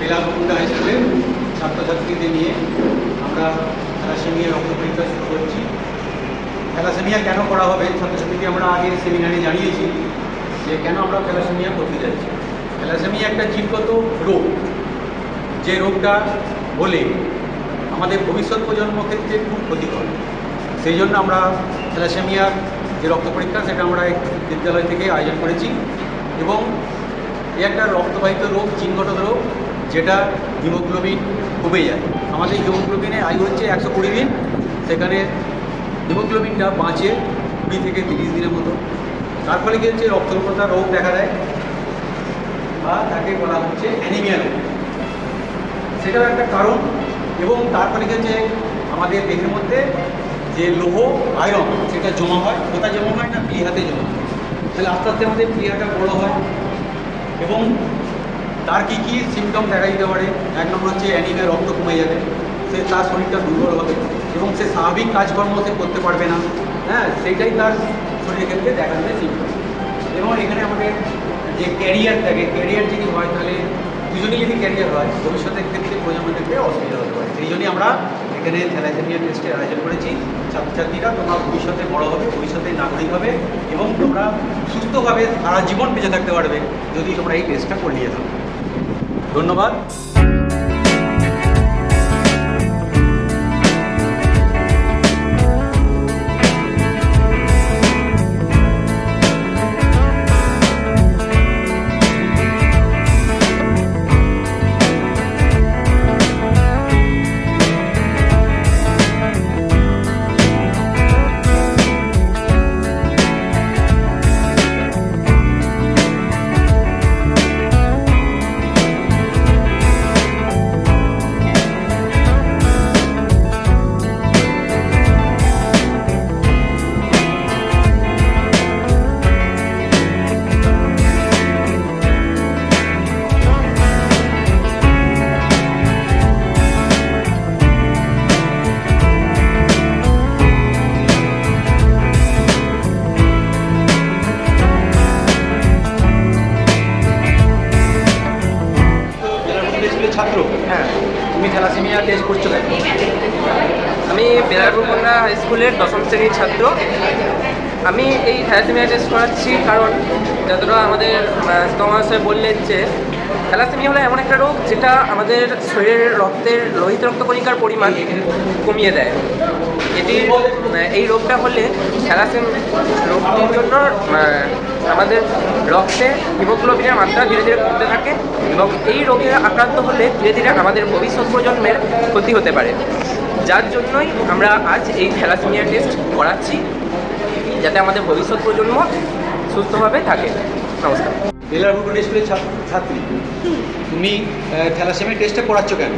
বেলাগুন্ডা high স্কুলের ছাত্রছাত্রীদের নিয়ে আমরা থ্যালাসেমিয়া রক্ত পরীক্ষা শুরু করছি। থ্যালাসেমিয়া কেন করা হবে? ছাত্রছাত্রীকে আমরা আগে সেমিনারে জানিয়েছি যে কেন আমরা থ্যালাসেমিয়া করতে যাচ্ছি। থ্যালাসেমিয়া একটা জীবগত রোগ। যে রোগটা হলে আমাদের ভবিষ্যৎ প্রজন্ম ক্ষেত্রে খুব ক্ষতিকর। সেই জন্য আমরা থ্যালাসেমিয়ার যে রক্ত পরীক্ষা সেটা আমরা বিদ্যালয় থেকে আয়োজন করেছি এবং এই একটা রক্তবাহিত রোগ জিনগত রোগ, যেটা হিমোগ্লোবিন কমে যায়। আমাদের হিমোগ্লোবিনের আয়ু হচ্ছে একশো কুড়ি দিন, সেখানে হিমোগ্লোবিনটা বাঁচে কুড়ি থেকে তিরিশ দিনের মতো। তার ফলে কী হচ্ছে? রক্তল্পতা রোগ দেখা দেয়, বা তাকে বলা হচ্ছে অ্যানিমিয়া রোগ। সেটাও একটা কারণ, এবং তার ফলে কী হচ্ছে? আমাদের দেহের মধ্যে যে লোহ আয়রন, সেটা জমা হয়। কোথায় জমা হয় না? প্লিহাতে জমা হয়। তাহলে আস্তে আস্তে আমাদের প্লিহাটা বড়ো হয়। এবং তার কী কী সিমটম দেখা দিতে পারে? এক নম্বর হচ্ছে অ্যানিমিয়া রক্ত কমে যাবে। সে তার শরীরটা দুর্বল হবে এবং সে স্বাভাবিক কাজকর্ম সে করতে পারবে না। হ্যাঁ সেইটাই তার শরীরের ক্ষেত্রে দেখা দেবে সিমটম এবং এখানে আমাদের যে ক্যারিয়ার থাকে ক্যারিয়ার যদি হয়, তাহলে দুজনেই যদি ক্যারিয়ার হয়, ভবিষ্যতের ক্ষেত্রে প্রজন্মের ক্ষেত্রে অসুবিধা হতে পারে। সেই জন্যই আমরা এখানে থ্যালাসেমিয়া টেস্টের আয়োজন করেছি, ছাত্রছাত্রীরা তোমরা ভবিষ্যতে বড় হবে, ভবিষ্যতে নাগরিক হবে এবং তোমরা সুস্থভাবে সারা জীবন বেঁচে থাকতে পারবে। যদি তোমরা এই টেস্টটা করিয়ে থাকো ধন্যবাদ। ছাত্র। হ্যাঁ তুমি থ্যালাসেমিয়া টেস্ট করছ কেন? আমি বেলারপুরকন্যা হাই স্কুলের দশম শ্রেণির ছাত্র। আমি এই থ্যালাসেমিয়া টেস্ট করাচ্ছি কারণ যতটা আমাদের মহাশয় বললেন যে থ্যালাসেমিয়া হলো এমন একটা রোগ যেটা আমাদের শরীরের রক্তের লোহিত রক্তকণিকার পরিমাণ কমিয়ে দেয়। আহ, এই রোগটা হলে থ্যালাসেম রোগটির জন্য আমাদের রক্তে হিমোগ্লোবিনের মাত্রা ধীরে ধীরে কমতে থাকে এবং এই রোগে আক্রান্ত হলে ধীরে ধীরে আমাদের ভবিষ্যৎ প্রজন্মের ক্ষতি হতে পারে। যার জন্যই আমরা আজ এই থ্যালাসেমিয়া টেস্ট করাচ্ছি যাতে আমাদের ভবিষ্যৎ প্রজন্ম সুস্থভাবে থাকে। নমস্কার। বেলারপুর স্কুলের ছাত্রী তুমি থ্যালাসেমিয়া টেস্টটা করাচ্ছ কেন?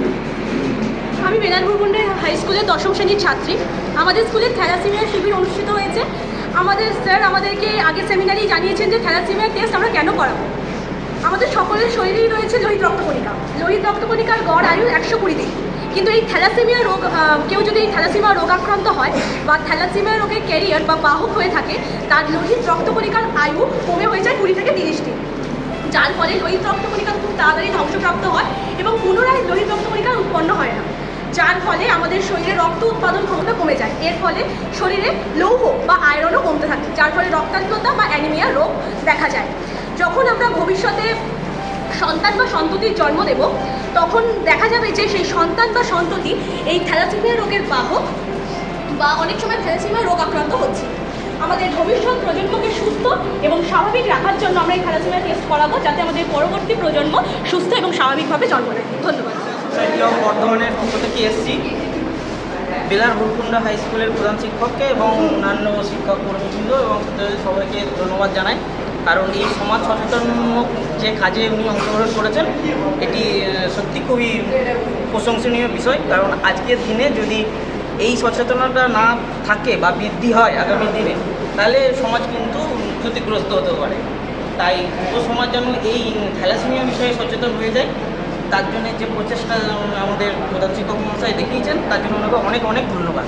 আমি বেলারপুরকুণ্ডে হাই স্কুলের দশম শ্রেণির ছাত্রী। আমাদের স্কুলে থ্যালাসিমিয়া শিবির অনুষ্ঠিত হয়েছে। আমাদের স্যার আমাদেরকে আগে সেমিনারেই জানিয়েছেন যে থ্যালাসিমিয়া টেস্ট আমরা কেন করাবো? আমাদের সকলের শরীরেই রয়েছে লোহিত রক্তকণিকা। লোহিত রক্তকণিকার গড় আয়ু একশো কুড়ি দিন। কিন্তু এই থ্যালাসেমিয়া রোগ কেউ যদি এই থ্যালাসেমিয়া রোগ আক্রান্ত হয় বা থ্যালাসেমিয়া রোগের ক্যারিয়ার বা বাহক হয়ে থাকে, তার লোহিত রক্তকণিকার আয়ু কমে হয়ে যায় কুড়ি থেকে তিরিশ দিন। যার ফলে লোহিত রক্তকণিকা খুব তাড়াতাড়ি ধ্বংসপ্রাপ্ত হয় এবং পুনরায় লোহিত রক্তকণিকা উৎপন্ন হয় না। যার ফলে আমাদের শরীরে রক্ত উৎপাদন ক্ষমতা কমে যায়। এর ফলে শরীরে লৌহ বা আয়রনও কমতে থাকে, যার ফলে রক্তাল্পতা বা অ্যানিমিয়া রোগ দেখা যায়। যখন আমরা ভবিষ্যতে সন্তান বা সন্ততির জন্ম দেব, তখন দেখা যাবে যে সেই সন্তান বা সন্ততি এই থ্যালাসেমিয়া রোগের বাহক বা অনেক সময় থ্যালাসেমিয়া রোগ আক্রান্ত হচ্ছে। আমাদের ভবিষ্যৎ প্রজন্মকে সুস্থ এবং স্বাভাবিক রাখার জন্য আমরা এই থ্যালাসেমিয়া টেস্ট করাবো, যাতে আমাদের পরবর্তী প্রজন্ম সুস্থ এবং স্বাভাবিকভাবে জন্ম নেয়। ধন্যবাদ। সোসাইটি অফ বর্ধমানের পক্ষ থেকে এসছি। বেলার হুলকুন্ডা হাই স্কুলের প্রধান শিক্ষককে এবং অন্যান্য শিক্ষক কর্মীবৃন্দ এবং সবাইকে ধন্যবাদ জানাই। কারণ এই সমাজ সচেতনমূলক যে কাজে উনি অংশগ্রহণ করেছেন, এটি সত্যি খুবই প্রশংসনীয় বিষয়। কারণ আজকের দিনে যদি এই সচেতনতা না থাকে বা বৃদ্ধি হয় আগামী দিনে, তাহলে সমাজ কিন্তু ক্ষতিগ্রস্ত হতে পারে। তাই সমাজ যেন এই থ্যালাসেমিয়া বিষয়ে সচেতন হয়ে যায়। তার জন্য যে প্রচেষ্টা আমাদের প্রধান শিক্ষক মহাশয় দেখিয়েছেন, তার জন্য ওনাকে অনেক অনেক ধন্যবাদ।